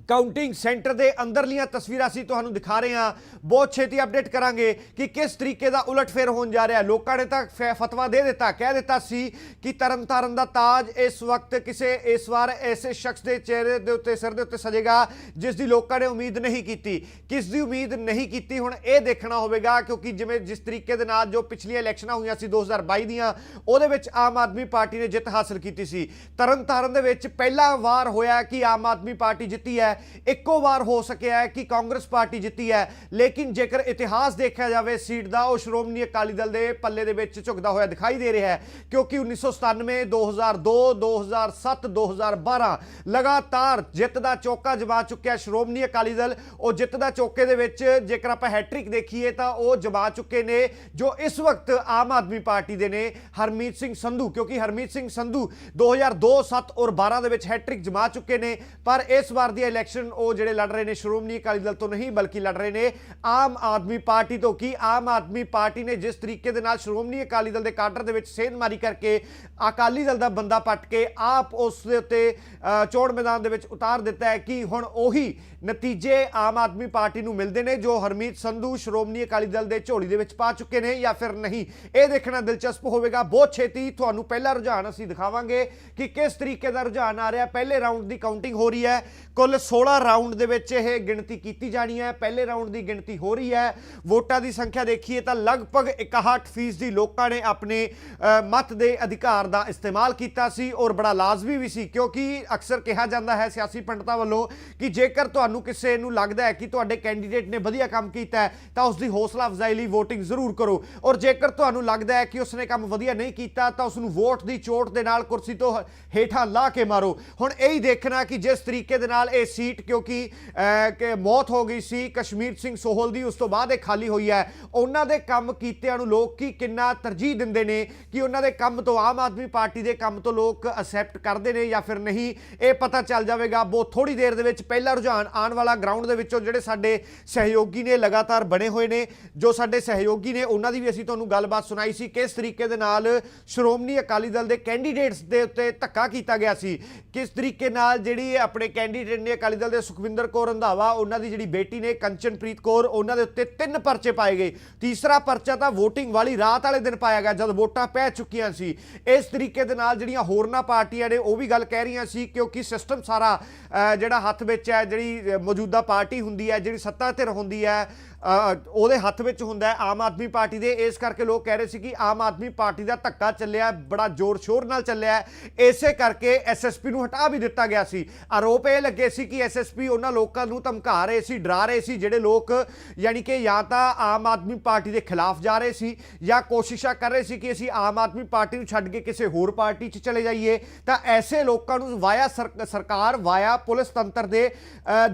ਕਾਊਂਟਿੰਗ ਸੈਂਟਰ ਦੇ ਅੰਦਰਲੀਆਂ ਤਸਵੀਰਾਂ ਅਸੀਂ ਤੁਹਾਨੂੰ ਦਿਖਾ ਰਹੇ ਹਾਂ। ਬਹੁਤ ਛੇਤੀ ਅਪਡੇਟ ਕਰਾਂਗੇ ਕਿ ਕਿਸ ਤਰੀਕੇ ਦਾ ਉਲਟਫੇਰ ਹੋਣ ਜਾ ਰਿਹਾ। ਲੋਕਾਂ ਨੇ ਤਾਂ ਫੈ- ਫਤਵਾ ਦੇ ਦਿੱਤਾ, ਕਹਿ ਦਿੱਤਾ ਸੀ ਕਿ ਤਰਨਤਾਰਨ ਦਾ ਤਾਜ ਇਸ ਵਕਤ ਕਿਸੇ, ਇਸ ਵਾਰ ਐਸੇ ਸ਼ਖਸ ਦੇ ਚਿਹਰੇ ਦੇ ਉੱਤੇ, ਸਿਰ ਦੇ ਉੱਤੇ ਸਜੇਗਾ, ਜਿਸ ਦੀ ਲੋਕਾਂ ਨੇ ਉਮੀਦ ਨਹੀਂ ਕੀਤੀ। ਕਿਸ ਦੀ ਉਮੀਦ ਨਹੀਂ ਕੀਤੀ, ਹੁਣ ਇਹ ਦੇਖਣਾ ਹੋਵੇਗਾ, ਕਿਉਂਕਿ ਜਿਵੇਂ ਜਿਸ ਤਰੀਕੇ ਦੇ ਨਾਲ ਜੋ ਪਿਛਲੀਆਂ ਇਲੈਕਸ਼ਨਾਂ ਹੋਈਆਂ ਸੀ 2022 ਦੀਆਂ, ਉਹਦੇ ਵਿੱਚ ਆਮ ਆਦਮੀ ਪਾਰਟੀ ਨੇ ਜਿੱਤ ਹਾਸਲ ਕੀਤੀ ਸੀ। ਤਰਨਤਾਰਨ ਦੇ ਵਿੱਚ ਪਹਿਲਾ ਵਾਰ ਹੋਇਆ ਕਿ ਆਮ ਆਦਮੀ ਪਾਰਟੀ ਜਿੱਤੀ ਹੈ। ਇੱਕੋ ਵਾਰ ਹੋ ਸਕਿਆ ਹੈ ਕਿ ਕਾਂਗਰਸ ਪਾਰਟੀ ਜਿੱਤੀ ਹੈ। ਲੇਕਿਨ ਜੇਕਰ ਇਤਿਹਾਸ ਦੇਖਿਆ ਜਾਵੇ, ਸੀਟ ਦਾ ਉਹ ਸ਼੍ਰੋਮਣੀ ਅਕਾਲੀ ਦਲ ਦੇ ਪੱਲੇ ਦੇ ਵਿੱਚ ਝੁਕਦਾ ਹੋਇਆ ਦਿਖਾਈ ਦੇ ਰਿਹਾ ਹੈ ਕਿਉਂਕਿ 1997 2002 2007 2012 ਲਗਾਤਾਰ ਜਿੱਤ ਦਾ ਚੌਕਾ ਜਮਾ ਚੁੱਕਿਆ ਸ਼੍ਰੋਮਣੀ ਅਕਾਲੀ ਦਲ। ਉਹ ਜਿੱਤ ਦਾ ਚੌਕੇ ਦੇ ਵਿੱਚ ਜੇਕਰ ਆਪਾਂ ਹੈਟ੍ਰਿਕ ਦੇਖੀਏ ਤਾਂ ਉਹ ਜਮਾ ਚੁੱਕੇ ਨੇ, ਜੋ ਇਸ ਵਕਤ ਆਮ ਆਦਮੀ ਪਾਰਟੀ ਦੇ ਨੇ, ਹਰਮੀਤ ਸਿੰਘ ਸੰਧੂ। ਕਿਉਂਕਿ ਹਰਮੀਤ ਸਿੰਘ ਸੰਧੂ 2002 7 ਔਰ 12 ਦੇ ਵਿੱਚ ਹੈਟ੍ਰਿਕ ਜਮਾ ਚੁੱਕੇ ਨੇ, ਪਰ ਇਸ ਵਾਰ ਦੀ ਇਲੈਕਸ਼ਨ ਉਹ ਜਿਹੜੇ ਲੜ ਰਹੇ ਨੇ, ਸ਼੍ਰੋਮਣੀ ਅਕਾਲੀ ਦਲ ਤੋਂ ਨਹੀਂ ਬਲਕਿ ਲੜ ਰਹੇ ਨੇ, ਆਮ ਆਦਮੀ ਪਾਰਟੀ ਤੋਂ ਕੀ? ਆਮ ਆਦਮੀ ਪਾਰਟੀ ਨੇ ਜਿਸ ਤਰੀਕੇ ਦੇ ਨਾਲ ਸ਼੍ਰੋਮਣੀ ਅਕਾਲੀ ਦਲ ਦੇ ਕਾਡਰ ਦੇ ਵਿੱਚ ਸੇਧਮਾਰੀ ਕਰਕੇ ਅਕਾਲੀ ਦਲ ਦਾ ਬੰਦਾ ਪੱਟ ਕੇ ਆਪ ਉਸ ਦੇ ਉੱਤੇ ਚੋਣ ਮੈਦਾਨ ਦੇ ਵਿੱਚ ਉਤਾਰ ਦਿੱਤਾ ਹੈ ਕਿ ਹੁਣ ਉਹੀ ਨਤੀਜੇ ਆਮ ਆਦਮੀ ਪਾਰਟੀ ਨੂੰ ਮਿਲਦੇ ਨੇ, ਜੋ ਹਰਮੀਤ ਸੰਧੂ, ਸ਼੍ਰੋਮਣੀ ਅਕਾਲੀ ਦਲ ਦੇ ਝੋਲੀ ਦੇ ਵਿੱਚ ਪਾ ਚੁੱਕੇ ਨੇ ਜਾਂ ਫਿਰ ਨਹੀਂ। ਇਹ ਦੇਖਣਾ ਦਿਲਚਸਪ ਹੋਵੇਗਾ। ਬਹੁਤ ਛੇਤੀ ਤੁਹਾਨੂੰ ਪਹਿਲਾ ਰੁਝਾਨ ਅਸੀਂ ਦਿਖਾਵਾਂਗੇ ਕਿ ਕਿਸ ਤਰੀਕੇ ਦਾ ਰੁਝਾਨ ਆ ਰਿਹਾ। ਪਹਿਲੇ ਰਾਊਂਡ ਦੀ ਕਾਊਂਟਿੰਗ ਹੋ ਰਹੀ ਹੈ। ਕੁੱਲ 16 ਰਾਊਂਡ ਦੇ ਵਿੱਚ ਇਹ ਗਿਣਤੀ ਕੀਤੀ ਜਾਣੀ ਹੈ। ਪਹਿਲੇ ਰਾਊਂਡ ਦੀ ਗਿਣਤੀ ਹੋ ਰਹੀ ਹੈ। ਵੋਟਾਂ ਦੀ ਸੰਖਿਆ ਦੇਖੀਏ ਤਾਂ ਲਗਭਗ 61% ਦੀ ਲੋਕਾਂ ਨੇ ਆਪਣੇ ਮਤ ਦੇ ਅਧਿਕਾਰ ਦਾ ਇਸਤੇਮਾਲ ਕੀਤਾ ਸੀ ਔਰ ਬੜਾ ਲਾਜ਼ਮੀ ਵੀ ਸੀ, ਕਿਉਂਕਿ ਅਕਸਰ ਕਿਹਾ ਜਾਂਦਾ ਹੈ ਸਿਆਸੀ ਪੰਡਤਾਂ ਵੱਲੋਂ ਕਿ ਜੇਕਰ ਤੁਹਾਨੂੰ ਤੁਹਾਨੂੰ ਕਿਸੇ ਨੂੰ ਲੱਗਦਾ ਹੈ ਕਿ ਤੁਹਾਡੇ ਕੈਂਡੀਡੇਟ ਨੇ ਵਧੀਆ ਕੰਮ ਕੀਤਾ ਹੈ, ਤਾਂ ਉਸ ਦੀ ਹੌਸਲਾ ਅਫਜ਼ਾਈ ਲਈ VOTING ਜ਼ਰੂਰ ਕਰੋ। ਔਰ ਜੇਕਰ ਤੁਹਾਨੂੰ ਲੱਗਦਾ ਹੈ ਕਿ ਉਸਨੇ ਕੰਮ ਵਧੀਆ ਨਹੀਂ ਕੀਤਾ, ਤਾਂ ਉਸ ਨੂੰ ਵੋਟ ਦੀ ਚੋਟ ਦੇ ਨਾਲ ਕੁਰਸੀ ਤੋਂ ਹੇਠਾਂ ਲਾ ਕੇ ਮਾਰੋ। ਹੁਣ ਇਹ ਹੀ ਦੇਖਣਾ ਕਿ ਜਿਸ ਤਰੀਕੇ ਦੇ ਨਾਲ ਇਹ ਸੀਟ ਕਿਉਂਕਿ ਕਿ ਮੌਤ ਹੋ ਗਈ ਸੀ, ਕਸ਼ਮੀਰ ਸਿੰਘ ਸੋਹਲ ਦੀ, ਉਸ ਤੋਂ ਬਾਅਦ ਇਹ ਖਾਲੀ ਹੋਈ ਹੈ। ਉਹਨਾਂ ਦੇ ਕੰਮ ਕੀਤਿਆਂ ਨੂੰ ਲੋਕ ਕੀ ਕਿੰਨਾ ਤਰਜੀਹ ਦਿੰਦੇ ਨੇ ਕਿ ਉਹਨਾਂ ਦੇ ਕੰਮ ਤੋਂ ਆਮ ਆਦਮੀ ਪਾਰਟੀ ਦੇ ਕੰਮ ਤੋਂ ਲੋਕ ਅਸੈਪਟ ਕਰਦੇ ਨੇ ਜਾਂ ਫਿਰ ਨਹੀਂ, ਇਹ ਪਤਾ ਚੱਲ ਜਾਵੇਗਾ। ਬਹੁਤ ਥੋੜੀ ਦੇਰ ਦੇ ਵਿੱਚ ਪਹਿਲਾ ਰੁਝਾਨ ਆਉਣ ਵਾਲਾ ਗਰਾਊਂਡ ਦੇ ਵਿੱਚੋਂ ਜਿਹੜੇ ਸਾਡੇ ਸਹਿਯੋਗੀ ਨੇ ਲਗਾਤਾਰ ਬਣੇ ਹੋਏ ਨੇ, ਜੋ ਸਾਡੇ ਸਹਿਯੋਗੀ ਨੇ, ਉਹਨਾਂ ਦੀ ਵੀ ਅਸੀਂ ਤੁਹਾਨੂੰ ਗੱਲਬਾਤ ਸੁਣਾਈ ਸੀ ਕਿਸ ਤਰੀਕੇ ਦੇ ਨਾਲ ਸ਼੍ਰੋਮਣੀ ਅਕਾਲੀ ਦਲ ਦੇ ਕੈਂਡੀਡੇਟਸ ਦੇ ਉੱਤੇ ਧੱਕਾ ਕੀਤਾ ਗਿਆ ਸੀ। ਕਿਸ ਤਰੀਕੇ ਨਾਲ ਜਿਹੜੀ ਆਪਣੇ ਕੈਂਡੀਡੇਟ ਨੇ ਅਕਾਲੀ ਦਲ ਦੇ ਸੁਖਵਿੰਦਰ ਕੌਰ ਰੰਧਾਵਾ, ਉਹਨਾਂ ਦੀ ਜਿਹੜੀ ਬੇਟੀ ਨੇ ਕੰਚਨਪ੍ਰੀਤ ਕੌਰ, ਉਹਨਾਂ ਦੇ ਉੱਤੇ ਤਿੰਨ ਪਰਚੇ ਪਾਏ ਗਏ। ਤੀਸਰਾ ਪਰਚਾ ਤਾਂ VOTING ਵਾਲੀ ਰਾਤ ਵਾਲੇ ਦਿਨ ਪਾਇਆ ਗਿਆ, ਜਦ ਵੋਟਾਂ ਪੈ ਚੁੱਕੀਆਂ ਸੀ। ਇਸ ਤਰੀਕੇ ਦੇ ਨਾਲ ਜਿਹੜੀਆਂ ਹੋਰਨਾਂ ਪਾਰਟੀਆਂ ਨੇ, ਉਹ ਵੀ ਗੱਲ ਕਹਿ ਰਹੀਆਂ ਸੀ, ਕਿਉਂਕਿ ਸਿਸਟਮ ਸਾਰਾ ਜਿਹੜਾ ਹੱਥ ਵਿੱਚ ਹੈ, ਜਿਹੜੀ ਮੌਜੂਦਾ ਪਾਰਟੀ ਹੁੰਦੀ ਹੈ ਜਿਹੜੀ ਸੱਤਾ 'ਤੇ ਹੁੰਦੀ ਹੈ ਉਹਦੇ ਹੱਥ ਵਿੱਚ ਹੁੰਦਾ ਹੈ ਆਮ ਆਦਮੀ ਪਾਰਟੀ ਦੇ। ਇਸ ਕਰਕੇ ਲੋਕ ਕਹਿ ਰਹੇ ਸੀ ਕਿ ਆਮ ਆਦਮੀ ਪਾਰਟੀ ਦਾ ਧੱਕਾ ਚੱਲਿਆ ਬੜਾ ਜ਼ੋਰ ਸ਼ੋਰ ਨਾਲ ਚੱਲਿਆ ਇਸੇ ਕਰਕੇ ਐਸਐਸਪੀ ਨੂੰ ਹਟਾ ਵੀ ਦਿੱਤਾ ਗਿਆ ਸੀ। ਆਰੋਪ ਇਹ ਲੱਗੇ ਸੀ ਕਿ ਐਸਐਸਪੀ ਉਹਨਾਂ ਲੋਕਾਂ ਨੂੰ ਧਮਕਾ ਰਹੇ ਸੀ, ਡਰਾ ਰਹੇ ਸੀ, ਜਿਹੜੇ ਲੋਕ ਯਾਨੀ ਕਿ ਜਾਂ ਤਾਂ ਆਮ ਆਦਮੀ ਪਾਰਟੀ ਦੇ ਖਿਲਾਫ ਜਾ ਰਹੇ ਸੀ ਜਾਂ ਕੋਸ਼ਿਸ਼ਾਂ ਕਰ ਰਹੇ ਸੀ ਕਿ ਅਸੀਂ ਆਮ ਆਦਮੀ ਪਾਰਟੀ ਨੂੰ ਛੱਡ ਕੇ ਕਿਸੇ ਹੋਰ ਪਾਰਟੀ 'ਚ ਚਲੇ ਜਾਈਏ, ਤਾਂ ਐਸੇ ਲੋਕਾਂ ਨੂੰ ਵਾਇਆ ਸਰ- ਸਰਕਾਰ ਵਾਇਆ ਪੁਲਿਸ ਤੰਤਰ ਦੇ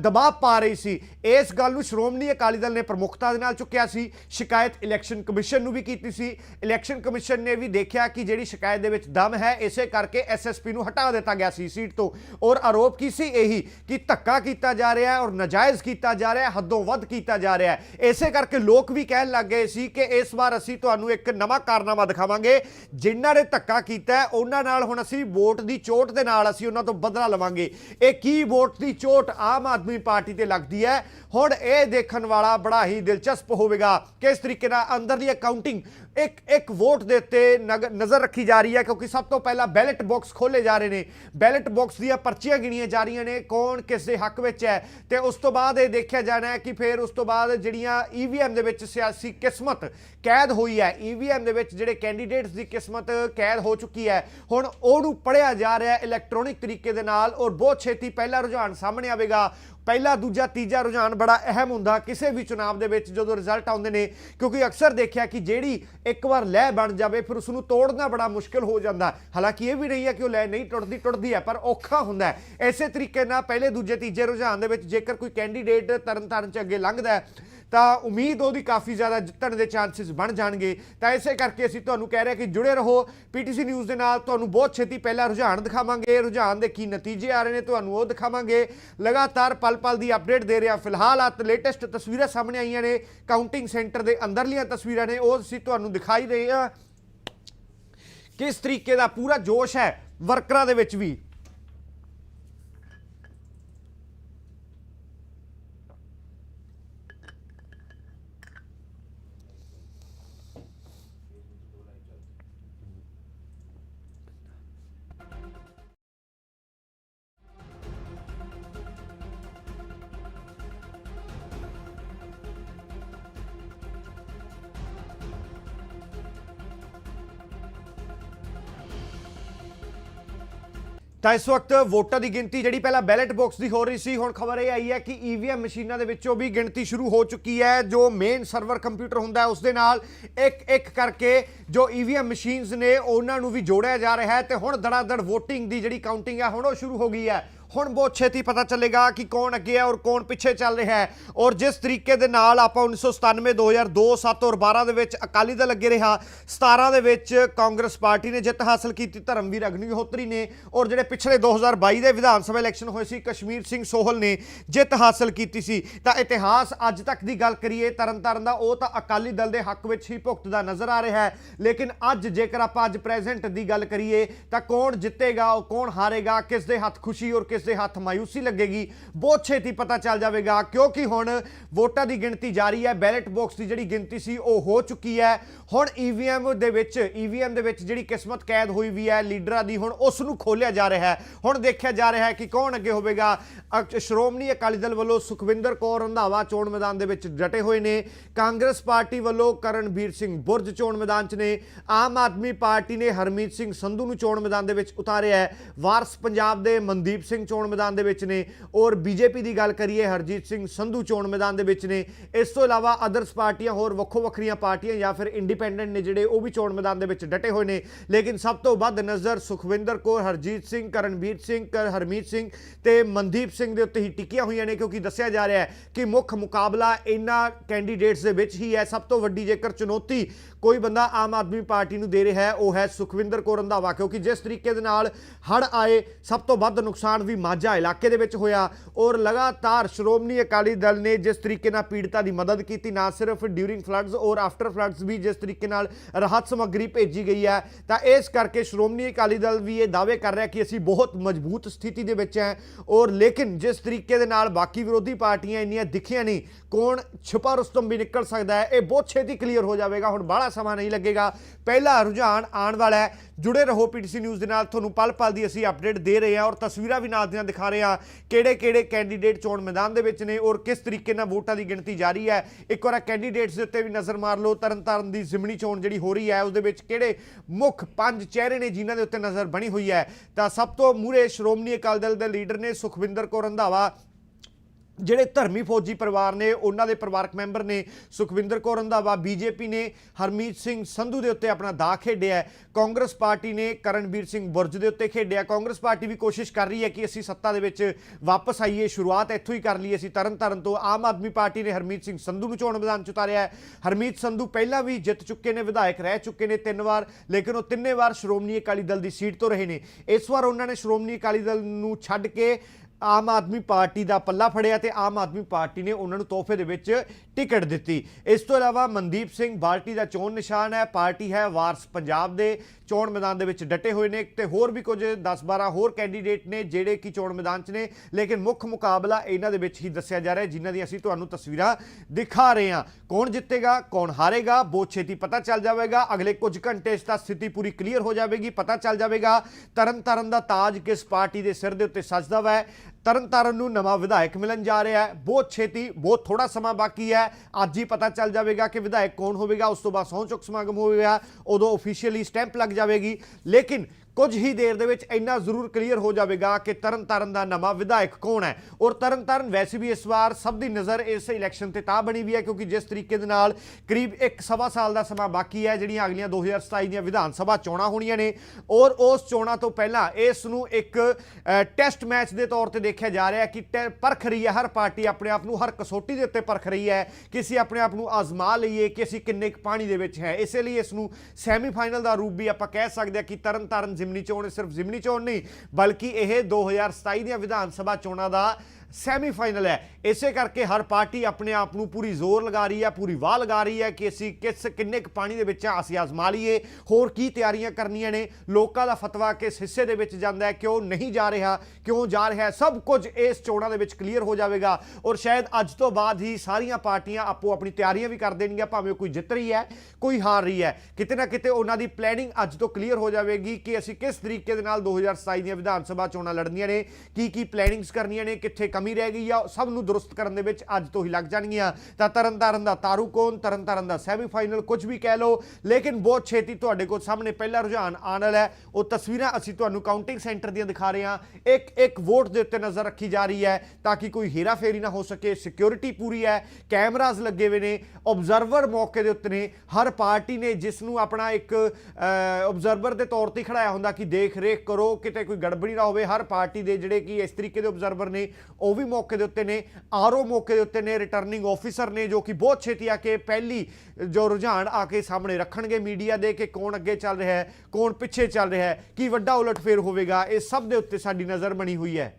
ਦਬਾਅ ਪਾ ਰਹੀ ਸੀ। ਇਸ ਗੱਲ ਨੂੰ ਸ਼੍ਰੋਮਣੀ ਅਕਾਲੀ ਦਲ ਨੇ ਪ੍ਰਮੁੱਖਤਾ ਦੇ ਨਾਲ ਚੁੱਕਿਆ ਸੀ। ਸ਼ਿਕਾਇਤ ਇਲੈਕਸ਼ਨ ਕਮਿਸ਼ਨ ਨੂੰ ਵੀ ਕੀਤੀ ਸੀ। ਇਲੈਕਸ਼ਨ ਕਮਿਸ਼ਨ ਨੇ ਵੀ ਦੇਖਿਆ ਕਿ ਜਿਹੜੀ ਸ਼ਿਕਾਇਤ ਦੇ ਵਿੱਚ ਦਮ ਹੈ, ਇਸੇ ਕਰਕੇ ਐਸਐਸਪੀ ਨੂੰ ਹਟਾ ਦਿੱਤਾ ਗਿਆ ਸੀ ਸੀਟ ਤੋਂ। ਔਰ ਆਰੋਪ ਕੀ ਸੀ? ਇਹੀ ਕਿ ਧੱਕਾ ਕੀਤਾ ਜਾ ਰਿਹਾ ਹੈ ਔਰ ਨਾਜਾਇਜ਼ ਕੀਤਾ ਜਾ ਰਿਹਾ ਹੈ, ਹੱਦੋਂ ਵੱਧ ਕੀਤਾ ਜਾ ਰਿਹਾ ਹੈ। ਇਸੇ ਕਰਕੇ ਲੋਕ ਵੀ ਕਹਿਣ ਲੱਗ ਗਏ ਸੀ ਕਿ ਇਸ ਵਾਰ ਅਸੀਂ ਤੁਹਾਨੂੰ ਇੱਕ ਨਵਾਂ ਕਾਰਨਾਮਾ ਦਿਖਾਵਾਂਗੇ। ਜਿਨ੍ਹਾਂ ਨੇ ਧੱਕਾ ਕੀਤਾ ਹੈ, ਉਹਨਾਂ ਨਾਲ ਹੁਣ ਅਸੀਂ ਵੋਟ ਦੀ ਚੋਟ ਦੇ ਨਾਲ ਅਸੀਂ ਉਹਨਾਂ ਤੋਂ ਬਦਲਾ ਲਵਾਂਗੇ। ਇਹ ਕੀ ਵੋਟ ਦੀ ਚੋਟ ਆਮ ਆਦਮੀ ਪਾਰਟੀ ਤੇ ਲੱਗਦੀ ਹੈ? ਹੁਣ ਇਹ ਦੇਖਣ ਵਾਲਾ ਬੜਾ ਹੀ ਦਿਲਚਸਪ ਹੋਵੇਗਾ ਕਿਸ ਤਰੀਕੇ ਨਾਲ ਅੰਦਰਲੀ ਅਕਾਊਂਟਿੰਗ ਇੱਕ ਇੱਕ ਵੋਟ ਦੇ ਉੱਤੇ ਨਜ਼ਰ ਰੱਖੀ ਜਾ ਰਹੀ ਹੈ, ਕਿਉਂਕਿ ਸਭ ਤੋਂ ਪਹਿਲਾਂ ਬੈਲਟ ਬਾਕਸ ਖੋਲੇ ਜਾ ਰਹੇ ਨੇ। ਬੈਲਟ ਬਾਕਸ ਦੀਆਂ ਪਰਚੀਆਂ ਗਿਣੀਆਂ ਜਾ ਰਹੀਆਂ ਨੇ, ਕੌਣ ਕਿਸ ਦੇ ਹੱਕ ਵਿੱਚ ਹੈ। ਤੇ ਉਸ ਤੋਂ ਬਾਅਦ ਇਹ ਦੇਖਿਆ ਜਾਣਾ ਹੈ ਕਿ ਫਿਰ ਉਸ ਤੋਂ ਬਾਅਦ ਜਿਹੜੀਆਂ ਈਵੀਐਮ ਦੇ ਵਿੱਚ ਸਿਆਸੀ ਕਿਸਮਤ ਕੈਦ ਹੋਈ ਹੈ ਈਵੀਐਮ ਦੇ ਵਿੱਚ ਜਿਹੜੇ ਕੈਂਡੀਡੇਟਸ ਦੀ ਕਿਸਮਤ ਕੈਦ ਹੋ ਚੁੱਕੀ ਹੈ, ਹੁਣ ਉਹਨੂੰ ਪੜਿਆ ਜਾ ਰਿਹਾ ਹੈ ਇਲੈਕਟ੍ਰੋਨਿਕ ਤਰੀਕੇ ਦੇ ਨਾਲ ਔਰ ਬਹੁਤ ਛੇਤੀ ਪਹਿਲਾ ਰੁਝਾਨ ਸਾਹਮਣੇ ਆਵੇਗਾ। ਪਹਿਲਾ, ਦੂਜਾ, ਤੀਜਾ ਰੁਝਾਨ ਬੜਾ ਅਹਿਮ ਹੁੰਦਾ, ਕਿਸੇ ਵੀ ਚੁਣਾਵ ਦੇ ਵਿੱਚ ਜਦੋਂ ਰਿਜ਼ਲਟ ਆਉਂਦੇ ਨੇ, ਕਿਉਂਕਿ ਅਕਸਰ ਦੇਖਿਆ ਕਿ ਜਿਹੜੀ ਇੱਕ ਵਾਰ ਲੈ ਬਣ ਜਾਵੇ, ਫਿਰ ਉਸ ਨੂੰ ਤੋੜਨਾ ਬੜਾ ਮੁਸ਼ਕਲ ਹੋ ਜਾਂਦਾ। ਹਾਲਾਂਕਿ ਇਹ ਵੀ ਨਹੀਂ ਹੈ ਕਿ ਉਹ ਲੈ ਨਹੀਂ ਟੁੱਟਦੀ ਟੁੱਟਦੀ ਹੈ, ਪਰ ਔਖਾ ਹੁੰਦਾ ਹੈ। ਇਸੇ ਤਰੀਕੇ ਨਾਲ ਪਹਿਲੇ, ਦੂਜੇ, ਤੀਜੇ ਰੁਝਾਨ ਦੇ ਵਿੱਚ ਜੇਕਰ ਕੋਈ ਕੈਂਡੀਡੇਟ ਤਰਨ ਤਾਰਨ ਚ ਅੱਗੇ ਲੰਘਦਾ ਹੈ ਤਾਂ ਉਮੀਦ ਉਹਦੀ ਕਾਫੀ ਜ਼ਿਆਦਾ ਜਿੱਤਣ ਦੇ ਚਾਂਸਸ ਬਣ ਜਾਣਗੇ। ਤਾਂ ਇਸੇ ਕਰਕੇ ਅਸੀਂ ਤੁਹਾਨੂੰ ਕਹਿ ਰਹੇ ਕਿ ਜੁੜੇ ਰਹੋ ਪੀਟੀਸੀ ਨਿਊਜ਼ ਦੇ ਨਾਲ। ਤੁਹਾਨੂੰ ਬਹੁਤ ਛੇਤੀ ਪਹਿਲਾ ਰੁਝਾਨ ਦਿਖਾਵਾਂਗੇ। ਰੁਝਾਨ ਦੇ ਕੀ ਨਤੀਜੇ ਆ ਰਹੇ ਨੇ, ਤੁਹਾਨੂੰ ਉਹ ਦਿਖਾਵਾਂਗੇ। ਲਗਾਤਾਰ ਪਲ ਪਲ ਦੀ ਅਪਡੇਟ ਦੇ ਰਿਹਾ। ਫਿਲਹਾਲ ਆ ਲੇਟੈਸਟ ਤਸਵੀਰਾਂ ਸਾਹਮਣੇ ਆਈਆਂ ਨੇ। ਕਾਊਂਟਿੰਗ ਸੈਂਟਰ ਦੇ ਅੰਦਰਲੀਆਂ ਤਸਵੀਰਾਂ ਨੇ। ਉਹ ਅਸੀਂ ਤੁਹਾਨੂੰ ਦਿਖਾਈ ਰਹੇ ਹਾਂ। ਕਿਸ ਤਰੀਕੇ ਦਾ ਪੂਰਾ ਜੋਸ਼ ਹੈ ਵਰਕਰਾਂ ਦੇ ਵਿੱਚ ਵੀ। ਤਾਂ ਇਸ ਵਕਤ ਵੋਟਾਂ ਦੀ ਗਿਣਤੀ ਜਿਹੜੀ ਪਹਿਲਾਂ ਬੈਲਟ ਬਾਕਸ ਦੀ ਹੋ ਰਹੀ ਸੀ, ਹੁਣ ਖਬਰ ਇਹ ਆਈ ਹੈ ਕਿ ਈਵੀਐਮ ਮਸ਼ੀਨਾਂ ਦੇ ਵਿੱਚੋਂ ਵੀ ਗਿਣਤੀ ਸ਼ੁਰੂ ਹੋ ਚੁੱਕੀ ਹੈ। ਜੋ ਮੇਨ ਸਰਵਰ ਕੰਪਿਊਟਰ ਹੁੰਦਾ ਹੈ ਉਸ ਦੇ ਨਾਲ ਇੱਕ ਇੱਕ ਕਰਕੇ ਜੋ ਈਵੀਐਮ ਮਸ਼ੀਨਸ ਨੇ, ਉਹਨਾਂ ਨੂੰ ਵੀ ਜੋੜਿਆ ਜਾ ਰਿਹਾ ਹੈ ਤੇ ਹੁਣ ਧੜਾਧੜ VOTING ਦੀ ਜਿਹੜੀ ਕਾਊਂਟਿੰਗ ਹੈ, ਹੁਣ ਉਹ ਸ਼ੁਰੂ ਹੋ ਗਈ ਹੈ। ਹੁਣ ਬਹੁਤ ਛੇਤੀ ਪਤਾ ਚੱਲੇਗਾ ਕਿ ਕੌਣ ਅੱਗੇ ਹੈ ਔਰ ਕੌਣ ਪਿੱਛੇ ਚੱਲ ਰਿਹਾ ਹੈ। ਔਰ ਜਿਸ ਤਰੀਕੇ ਦੇ ਨਾਲ ਆਪਾਂ 1997 2002 7 ਔਰ 12 ਦੇ ਵਿੱਚ ਅਕਾਲੀ ਦਲ ਅੱਗੇ ਰਿਹਾ 17 ਦੇ ਵਿੱਚ ਕਾਂਗਰਸ ਪਾਰਟੀ ਨੇ ਜਿੱਤ ਹਾਸਲ ਕੀਤੀ, ਧਰਮਵੀਰ ਅਗਨੀਹੋਤਰੀ ਨੇ ਔਰ ਜਿਹੜੇ ਪਿਛਲੇ 2022 ਦੇ ਵਿਧਾਨ ਸਭਾ ਇਲੈਕਸ਼ਨ ਹੋਏ ਸੀ, ਕਸ਼ਮੀਰ ਸਿੰਘ ਸੋਹਲ ਨੇ ਜਿੱਤ ਹਾਸਲ ਕੀਤੀ ਸੀ। ਤਾਂ ਇਤਿਹਾਸ ਅੱਜ ਤੱਕ ਦੀ ਗੱਲ ਕਰੀਏ ਤਰਨਤਾਰਨ ਦਾ, ਉਹ ਤਾਂ ਅਕਾਲੀ ਦਲ ਦੇ ਹੱਕ ਵਿੱਚ ਹੀ ਭੁਗਤਦਾ ਨਜ਼ਰ ਆ ਰਿਹਾ ਹੈ। ਲੇਕਿਨ ਅੱਜ ਜੇਕਰ ਆਪਾਂ ਅੱਜ ਪ੍ਰੈਜ਼ੈਂਟ ਦੀ ਗੱਲ ਕਰੀਏ, ਤਾਂ ਕੌਣ ਜਿੱਤੇਗਾ, ਉਹ ਕੌਣ ਹਾਰੇਗਾ ਕਿਸ ਦੇ ਹੱਥ ਖੁਸ਼ੀ ਔਰ ਕਿਸ ਦੇ ਹੱਥ ਮਾਇੂਸੀ ਲੱਗੇਗੀ। ਬਹੁਤ ਛੇਤੀ ਪਤਾ ਚੱਲ ਜਾਵੇਗਾ ਕਿਉਂਕਿ ਹੁਣ ਵੋਟਾਂ ਦੀ ਗਿਣਤੀ ਜਾਰੀ ਹੈ। ਬੈਲਟ ਬਾਕਸ ਦੀ ਜਿਹੜੀ ਗਿਣਤੀ ਸੀ, ਉਹ ਹੋ ਚੁੱਕੀ ਹੈ। ਹੁਣ ਈਵੀਐਮ ਦੇ ਵਿੱਚ ਈਵੀਐਮ ਦੇ ਵਿੱਚ ਜਿਹੜੀ ਕਿਸਮਤ ਕੈਦ ਹੋਈ ਵੀ ਹੈ, ਲੀਡਰਾਂ ਦੀ ਹੁਣ ਉਸ ਨੂੰ ਖੋਲਿਆ ਜਾ ਰਿਹਾ ਹੈ। ਹੁਣ ਦੇਖਿਆ ਜਾ ਰਿਹਾ ਹੈ ਕਿ ਕੌਣ ਅੱਗੇ ਹੋਵੇਗਾ। ਸ਼੍ਰੋਮਣੀ ਅਕਾਲੀ ਦਲ ਵੱਲੋਂ ਸੁਖਵਿੰਦਰ ਕੌਰ ਰੰਧਾਵਾ ਚੋਣ ਮੈਦਾਨ ਦੇ ਵਿੱਚ ਡਟੇ ਹੋਏ ਨੇ। ਕਾਂਗਰਸ ਪਾਰਟੀ ਵੱਲੋਂ ਕਰਨਵੀਰ ਸਿੰਘ ਬੁਰਜ ਚੋਣ ਮੈਦਾਨ 'ਚ ਨੇ। ਆਮ ਆਦਮੀ ਪਾਰਟੀ ਨੇ ਹਰਮੀਤ ਸਿੰਘ ਸੰਧੂ ਨੂੰ ਚੋਣ ਮੈਦਾਨ ਦੇ ਵਿੱਚ ਉਤਾਰਿਆ ਹੈ। ਵਾਰਸ ਪੰਜਾਬ ਦੇ ਮਨਦੀਪ ਸਿੰਘ ਚੋਣ ਮੈਦਾਨ ਦੇ ਵਿੱਚ ਨੇ। ਔਰ ਬੀਜੇਪੀ ਦੀ ਗੱਲ ਕਰੀਏ, ਹਰਜੀਤ ਸਿੰਘ ਸੰਧੂ ਚੋਣ ਮੈਦਾਨ ਦੇ ਵਿੱਚ ਨੇ। ਇਸ ਤੋਂ ਇਲਾਵਾ ਅਦਰਸ ਪਾਰਟੀਆਂ ਹੋਰ ਵੱਖੋ ਵੱਖਰੀਆਂ ਪਾਰਟੀਆਂ ਜਾਂ ਫਿਰ ਇੰਡੀਪੈਂਡੈਂਟ ਨੇ ਜਿਹੜੇ, ਉਹ ਵੀ ਚੋਣ ਮੈਦਾਨ ਦੇ ਵਿੱਚ ਡਟੇ ਹੋਏ ਨੇ। ਲੇਕਿਨ ਸਭ ਤੋਂ ਵੱਧ ਨਜ਼ਰ ਸੁਖਵਿੰਦਰ ਕੌਰ, ਹਰਜੀਤ ਸਿੰਘ, ਕਰਨਵੀਰ ਸਿੰਘ ਕਰ ਹਰਮੀਤ ਸਿੰਘ ਤੇ ਮਨਦੀਪ ਸਿੰਘ ਦੇ ਉੱਤੇ ਹੀ ਟਿਕੀਆਂ ਹੋਈਆਂ ਨੇ, ਕਿਉਂਕਿ ਦੱਸਿਆ ਜਾ ਰਿਹਾ ਹੈ ਕਿ ਮੁੱਖ ਮੁਕਾਬਲਾ ਇਹਨਾਂ ਕੈਂਡੀਡੇਟਸ ਦੇ ਵਿੱਚ ਹੀ ਹੈ। ਸਭ ਤੋਂ ਵੱਡੀ ਜੇਕਰ ਚੁਣੌਤੀ ਕੋਈ ਬੰਦਾ ਆਮ ਆਦਮੀ ਪਾਰਟੀ ਨੂੰ ਦੇ ਰਿਹਾ ਹੈ, ਉਹ ਹੈ ਸੁਖਵਿੰਦਰ ਕੌਰ ਰੰਧਾਵਾ। ਕਿਉਂਕਿ ਜਿਸ ਤਰੀਕੇ ਦੇ ਨਾਲ ਹੜ ਆਏ, ਸਭ ਤੋਂ ਵੱਧ ਨੁਕਸਾਨ ਵੀ ਮਾਝਾ ਇਲਾਕੇ ਦੇ ਵਿੱਚ ਹੋਇਆ ਔਰ ਲਗਾਤਾਰ ਸ਼੍ਰੋਮਣੀ ਅਕਾਲੀ ਦਲ ਨੇ ਜਿਸ ਤਰੀਕੇ ਨਾਲ ਪੀੜਤਾਂ ਦੀ ਮਦਦ ਕੀਤੀ, ਨਾ ਸਿਰਫ ਡਿਊਰਿੰਗ ਫਲੱਡਸ ਔਰ ਆਫਟਰ ਫਲੱਡਸ ਵੀ ਜਿਸ ਤਰੀਕੇ ਨਾਲ ਰਾਹਤ ਸਮੱਗਰੀ ਭੇਜੀ ਗਈ ਹੈ, ਤਾਂ ਇਸ ਕਰਕੇ ਸ਼੍ਰੋਮਣੀ ਅਕਾਲੀ ਦਲ ਵੀ ਇਹ ਦਾਅਵੇ ਕਰ ਰਿਹਾ ਕਿ ਅਸੀਂ ਬਹੁਤ ਮਜ਼ਬੂਤ ਸਥਿਤੀ ਦੇ ਵਿੱਚ ਹੈ ਔਰ ਲੇਕਿਨ ਜਿਸ ਤਰੀਕੇ ਦੇ ਨਾਲ ਬਾਕੀ ਵਿਰੋਧੀ ਪਾਰਟੀਆਂ ਇੰਨੀਆਂ ਦਿਖੀਆਂ ਨਹੀਂ, ਕੌਣ ਛੁਪਾ ਰੁਸਤਮ ਵੀ ਨਿਕਲ ਸਕਦਾ ਹੈ, ਇਹ ਬਹੁਤ ਛੇਤੀ ਕਲੀਅਰ ਹੋ ਜਾਵੇਗਾ। ਹੁਣ ਬਾਹਲਾ ਸਮਾਂ ਨਹੀਂ ਲੱਗੇਗਾ। ਪਹਿਲਾ ਰੁਝਾਨ ਆਉਣ ਵਾਲਾ ਹੈ। ਜੁੜੇ ਰਹੋ ਪੀਟੀਸੀ ਨਿਊਜ਼ ਦੇ ਨਾਲ। ਤੁਹਾਨੂੰ ਪਲ ਪਲ ਦੀ ਅਸੀਂ ਅਪਡੇਟ ਦੇ ਰਹੇ ਹਾਂ ਔਰ ਤਸਵੀਰਾਂ ਵੀ ਨਾਲ ਦੀਆਂ ਦਿਖਾ ਰਹੇ ਹਾਂ ਕਿਹੜੇ ਕਿਹੜੇ ਕੈਂਡੀਡੇਟ ਚੋਣ ਮੈਦਾਨ ਦੇ ਵਿੱਚ ਨੇ ਔਰ ਕਿਸ ਤਰੀਕੇ ਨਾਲ ਵੋਟਾਂ ਦੀ ਗਿਣਤੀ ਜਾਰੀ ਹੈ। ਇੱਕ ਵਾਰ ਕੈਂਡੀਡੇਟਸ ਦੇ ਉੱਤੇ ਵੀ ਨਜ਼ਰ ਮਾਰ ਲਓ। ਤਰਨਤਾਰਨ ਦੀ ਜ਼ਿਮਨੀ ਚੋਣ ਜਿਹੜੀ ਹੋ ਰਹੀ ਹੈ, ਉਸ ਦੇ ਵਿੱਚ ਕਿਹੜੇ ਮੁੱਖ ਪੰਜ ਚਿਹਰੇ ਨੇ ਜਿਨ੍ਹਾਂ ਦੇ ਉੱਤੇ ਨਜ਼ਰ ਬਣੀ ਹੋਈ ਹੈ? ਤਾਂ ਸਭ ਤੋਂ ਮੂਹਰੇ ਸ਼੍ਰੋਮਣੀ ਅਕਾਲੀ ਦਲ ਦੇ ਲੀਡਰ ਨੇ ਸੁਖਵਿੰਦਰ ਕੌਰ ਰੰਧਾਵਾ ਜਿਹੜੇ ਧਰਮੀ ਫੌਜੀ ਪਰਿਵਾਰ ਨੇ, ਉਹਨਾਂ ਦੇ ਪਰਿਵਾਰਕ ਮੈਂਬਰ ਨੇ, ਸੁਖਵਿੰਦਰ ਕੌਰ ਰੰਧਾਵਾ, ਬੀਜੇਪੀ ਨੇ, ਹਰਮੀਤ ਸਿੰਘ ਸੰਧੂ ਦੇ ਉੱਤੇ ਆਪਣਾ ਦਾਅ ਖੇਡਿਆ ਹੈ। ਕਾਂਗਰਸ ਪਾਰਟੀ ਨੇ ਕਰਨਵੀਰ ਸਿੰਘ ਬੁਰਜ ਦੇ ਉੱਤੇ ਖੇਡਿਆ ਕਾਂਗਰਸ ਪਾਰਟੀ ਵੀ ਕੋਸ਼ਿਸ਼ ਕਰ ਰਹੀ ਹੈ ਕਿ ਅਸੀਂ ਸੱਤਾ ਦੇ ਵਿੱਚ ਵਾਪਸ ਆਈਏ, ਸ਼ੁਰੂਆਤ ਇੱਥੋਂ ਹੀ ਕਰ ਲਈਏ। ਅਸੀਂ ਤਰਨ ਤਾਰਨ ਤੋਂ ਆਮ ਆਦਮੀ ਪਾਰਟੀ ਨੇ ਹਰਮੀਤ ਸਿੰਘ ਸੰਧੂ ਨੂੰ ਚੋਣ ਮੈਦਾਨ ਚ ਉਤਾਰਿਆ ਹੈ। ਹਰਮੀਤ ਸੰਧੂ ਪਹਿਲਾਂ ਵੀ ਜਿੱਤ ਚੁੱਕੇ ਨੇ, ਵਿਧਾਇਕ ਰਹਿ ਚੁੱਕੇ ਨੇ ਤਿੰਨ ਵਾਰ, ਲੇਕਿਨ ਉਹ ਤਿੰਨੇ ਵਾਰ ਸ਼੍ਰੋਮਣੀ ਅਕਾਲੀ ਦਲ ਦੀ ਸੀਟ ਤੋਂ ਰਹੇ ਨੇ। ਇਸ ਵਾਰ ਉਹਨਾਂ ਨੇ ਸ਼੍ਰੋਮਣੀ ਅਕਾਲੀ ਦਲ ਨੂੰ ਛੱਡ ਕੇ ਆਮ ਆਦਮੀ ਪਾਰਟੀ ਦਾ ਪੱਲਾ ਫੜਿਆ ਤੇ ਆਮ ਆਦਮੀ ਪਾਰਟੀ ਨੇ ਉਹਨਾਂ ਨੂੰ ਤੋਹਫੇ ਦੇ ਵਿੱਚ ਟਿਕਟ ਦਿੱਤੀ। ਇਸ ਤੋਂ ਇਲਾਵਾ ਮਨਦੀਪ ਸਿੰਘ ਬਾਲਟੀ ਦਾ ਚੋਣ ਨਿਸ਼ਾਨ ਹੈ, ਪਾਰਟੀ ਹੈ ਵਾਰਸ ਪੰਜਾਬ ਦੇ। ਚੋਣ ਮੈਦਾਨ ਦੇ ਵਿੱਚ ਡਟੇ ਹੋਏ ਨੇ ਤੇ ਹੋਰ ਵੀ ਕੁਝ 10-12 ਹੋਰ ਕੈਂਡੀਡੇਟ ਨੇ ਜਿਹੜੇ ਕਿ ਚੋਣ ਮੈਦਾਨ 'ਚ ਨੇ। ਲੇਕਿਨ ਮੁੱਖ ਮੁਕਾਬਲਾ ਇਹਨਾਂ ਦੇ ਵਿੱਚ ਹੀ ਦੱਸਿਆ ਜਾ ਰਿਹਾ ਹੈ, ਜਿਨ੍ਹਾਂ ਦੀ ਅਸੀਂ ਤੁਹਾਨੂੰ ਤਸਵੀਰਾਂ ਦਿਖਾ ਰਹੇ ਹਾਂ। ਕੌਣ ਜਿੱਤੇਗਾ, ਕੌਣ ਹਾਰੇਗਾ, ਬਹੁਤ ਛੇਤੀ ਪਤਾ ਚੱਲ ਜਾਵੇਗਾ। ਅਗਲੇ ਕੁਝ ਘੰਟੇ 'ਚ ਤਾਂ ਸਥਿਤੀ ਪੂਰੀ ਕਲੀਅਰ ਹੋ ਜਾਵੇਗੀ, ਪਤਾ ਚੱਲ ਜਾਵੇਗਾ। ਤਰਨ ਤਾਰਨ ਦਾ ਤਾਜ ਕਿਸ ਪਾਰਟੀ ਦੇ ਸਿਰ ਦੇ ਉੱਤੇ ਸਜਦਾ ਵਾ। ਹੈ ਤਰਨ ਤਾਰਨ ਨੂੰ ਨਵਾਂ ਵਿਧਾਇਕ ਮਿਲਣ ਜਾ ਰਿਹਾ ਹੈ। ਬਹੁਤ ਛੇਤੀ, ਬਹੁਤ ਥੋੜਾ ਸਮਾਂ ਬਾਕੀ ਹੈ। ਅੱਜ ਹੀ ਪਤਾ ਚੱਲ ਜਾਵੇਗਾ ਕਿ ਵਿਧਾਇਕ ਕੌਣ ਹੋਵੇਗਾ। ਉਸ ਤੋਂ ਬਾਅਦ ਸਹੁੰ ਚੁੱਕ ਸਮਾਗਮ ਹੋਵੇਗਾ। ਉਦੋਂ ਅਫੀਸ਼ੀਅਲੀ ਸਟੈਂਪ ਲੱਗ ਜਾਵੇਗੀ। ਲੇਕਿਨ ਕੁਝ ਹੀ ਦੇਰ ਦੇ ਵਿੱਚ ਇੰਨਾ ਜ਼ਰੂਰ ਕਲੀਅਰ ਹੋ ਜਾਵੇਗਾ ਕਿ ਤਰਨ ਤਾਰਨ ਦਾ ਨਵਾਂ ਵਿਧਾਇਕ ਕੌਣ ਹੈ। ਔਰ ਤਰਨਤਾਰਨ ਵੈਸੇ ਵੀ ਇਸ ਵਾਰ ਸਭ ਦੀ ਨਜ਼ਰ ਇਸ ਇਲੈਕਸ਼ਨ ਤੇ ਤਾਂ ਬਣੀ ਵੀ ਹੈ, ਕਿਉਂਕਿ ਜਿਸ ਤਰੀਕੇ ਦੇ ਨਾਲ ਕਰੀਬ ਇੱਕ ਸਵਾ ਸਾਲ ਦਾ ਸਮਾਂ ਬਾਕੀ ਹੈ, ਜਿਹੜੀਆਂ ਅਗਲੀਆਂ 2027 ਦੀਆਂ ਵਿਧਾਨ ਸਭਾ ਚੋਣਾਂ ਹੋਣੀਆਂ ਨੇ। ਔਰ ਉਸ ਚੋਣਾਂ ਤੋਂ ਪਹਿਲਾਂ ਇਸ ਨੂੰ ਇੱਕ ਟੈਸਟ ਮੈਚ ਦੇ ਤੌਰ ਤੇ ਦੇਖਿਆ ਜਾ ਰਿਹਾ ਕਿ ਟੈ- ਪਰਖ ਰਹੀ ਹੈ। ਹਰ ਪਾਰਟੀ ਆਪਣੇ ਆਪ ਨੂੰ ਹਰ ਕਸੋਟੀ ਦੇ ਉੱਤੇ ਪਰਖ ਰਹੀ ਹੈ ਕਿ ਅਸੀਂ ਆਪਣੇ ਆਪ ਨੂੰ ਆਜ਼ਮਾ ਲਈਏ ਕਿ ਅਸੀਂ ਕਿੰਨੇ ਕੁ ਪਾਣੀ ਦੇ ਵਿੱਚ ਹੈ। ਇਸੇ ਲਈ ਇਸ ਨੂੰ ਸੈਮੀਫਾਈਨਲ ਦਾ ਰੂਪ ਵੀ ਆਪਾਂ ਕਹਿ ਸਕਦੇ ਹਾਂ ਕਿ ਤਰਨ ਤਾਰਨ ਜ਼ਿਮਨੀ ਚੋਣ ਸਿਰਫ ਜ਼ਿਮਨੀ ਚੋਣ ਨਹੀਂ ਬਲਕਿ ਇਹ 2027 ਦੀਆਂ ਵਿਧਾਨ ਸਭਾ ਚੋਣਾਂ ਦਾ ਸੈਮੀਫਾਈਨਲ ਹੈ। ਇਸੇ ਕਰਕੇ ਹਰ ਪਾਰਟੀ ਆਪਣੇ ਆਪ ਨੂੰ ਪੂਰੀ ਜ਼ੋਰ ਲਗਾ ਰਹੀ ਹੈ ਪੂਰੀ ਵਾਹ ਲਗਾ ਰਹੀ ਹੈ ਕਿ ਅਸੀਂ ਕਿਸ ਕਿੰਨੇ ਕੁ ਪਾਣੀ ਦੇ ਵਿੱਚ ਆ, ਅਸੀਂ ਆਜ਼ਮਾ ਲਈਏ ਹੋਰ ਕੀ ਤਿਆਰੀਆਂ ਕਰਨੀਆਂ ਨੇ। ਲੋਕਾਂ ਦਾ ਫਤਵਾ ਕਿਸ ਹਿੱਸੇ ਦੇ ਵਿੱਚ ਜਾਂਦਾ ਹੈ ਕਿਉਂ ਨਹੀਂ ਜਾ ਰਿਹਾ ਕਿਉਂ ਜਾ ਰਿਹਾ ਸਭ ਕੁਝ ਇਸ ਚੋਣਾਂ ਦੇ ਵਿੱਚ ਕਲੀਅਰ ਹੋ ਜਾਵੇਗਾ। ਔਰ ਸ਼ਾਇਦ ਅੱਜ ਤੋਂ ਬਾਅਦ ਹੀ ਸਾਰੀਆਂ ਪਾਰਟੀਆਂ ਆਪੋ ਆਪਣੀ ਤਿਆਰੀਆਂ ਵੀ ਕਰ ਦੇਣਗੀਆਂ ਭਾਵੇਂ ਕੋਈ ਜਿੱਤ ਰਹੀ ਹੈ ਕੋਈ ਹਾਰ ਰਹੀ ਹੈ। ਕਿਤੇ ਨਾ ਕਿਤੇ ਉਹਨਾਂ ਦੀ ਪਲੈਨਿੰਗ ਅੱਜ ਤੋਂ ਕਲੀਅਰ ਹੋ ਜਾਵੇਗੀ ਕਿ ਅਸੀਂ ਕਿਸ ਤਰੀਕੇ ਦੇ ਨਾਲ 2027 ਦੀਆਂ ਵਿਧਾਨ ਸਭਾ ਚੋਣਾਂ ਲੜਨੀਆਂ ਨੇ ਕੀ ਕੀ ਪਲੈਨਿੰਗਸ ਕਰਨੀਆਂ ਨੇ ਕਿੱਥੇ ਕਮੀ ਰਹਿ ਗਈ ਆ, ਸਭ ਨੂੰ ਦਰੁਸਤ ਕਰਨ ਦੇ ਵਿੱਚ ਅੱਜ ਤੋਂ ਹੀ ਲੱਗ ਜਾਣਗੀਆਂ। ਤਾਂ ਤਰਨਤਾਰਨ ਦਾ ਤਾਰੂ ਕੌਣ, ਤਰਨਤਾਰਨ ਦਾ ਸੈਮੀਫਾਈਨਲ ਕੁਝ ਵੀ ਕਹਿ ਲਓ, ਲੇਕਿਨ ਬਹੁਤ ਛੇਤੀ ਤੁਹਾਡੇ ਕੋਲ ਸਾਹਮਣੇ ਪਹਿਲਾ ਰੁਝਾਨ ਆਉਣ ਵਾਲਾ ਹੈ। ਉਹ ਤਸਵੀਰਾਂ ਅਸੀਂ ਤੁਹਾਨੂੰ ਕਾਊਂਟਿੰਗ ਸੈਂਟਰ ਦੀਆਂ ਦਿਖਾ ਰਹੇ ਹਾਂ। ਇੱਕ ਇੱਕ ਵੋਟ ਦੇ ਉੱਤੇ ਨਜ਼ਰ ਰੱਖੀ ਜਾ ਰਹੀ ਹੈ ਤਾਂ ਕਿ ਕੋਈ ਹੇਰਾਫੇਰੀ ਨਾ ਹੋ ਸਕੇ। ਸਿਕਿਉਰਿਟੀ ਪੂਰੀ ਹੈ ਕੈਮਰਾਜ਼ ਲੱਗੇ ਹੋਏ ਨੇ ਆਬਜ਼ਰਵਰ ਮੌਕੇ ਦੇ ਉੱਤੇ ਨੇ। ਹਰ ਪਾਰਟੀ ਨੇ ਜਿਸ ਨੂੰ ਆਪਣਾ ਇੱਕ ਆਬਜ਼ਰਵਰ ਦੇ ਤੌਰ ਤੇ ਖੜਾਇਆ ਹੁੰਦਾ ਕਿ ਦੇਖ ਰੇਖ ਕਰੋ, ਕਿਤੇ ਕੋਈ ਗੜਬੜੀ ਨਾ ਹੋਵੇ। ਹਰ ਪਾਰਟੀ ਦੇ ਜਿਹੜੇ ਕਿ ਇਸ ਤਰੀਕੇ ਦੇ ਆਬਜ਼ਰਵਰ ਨੇ ਉਹ ਵੀ ਮੌਕੇ ਦੇ ਉੱਤੇ ਨੇ ਆਰਓ ਮੌਕੇ ਦੇ ਉੱਤੇ ਨੇ ਰਿਟਰਨਿੰਗ ਆਫੀਸਰ ਨੇ ਜੋ ਕਿ ਬਹੁਤ ਛੇਤੀ ਆ ਕੇ ਪਹਿਲੀ ਜੋ ਰੁਝਾਨ ਆ ਕੇ ਸਾਹਮਣੇ ਰੱਖਣਗੇ ਮੀਡੀਆ ਦੇ ਕਿ ਕੌਣ ਅੱਗੇ ਚੱਲ ਰਿਹਾ ਹੈ ਕੌਣ ਪਿੱਛੇ ਚੱਲ ਰਿਹਾ ਹੈ ਕੀ ਵੱਡਾ ਉਲਟਫੇਰ ਹੋਵੇਗਾ ਇਹ ਸਭ ਦੇ ਉੱਤੇ ਸਾਡੀ ਨਜ਼ਰ ਬਣੀ ਹੋਈ ਹੈ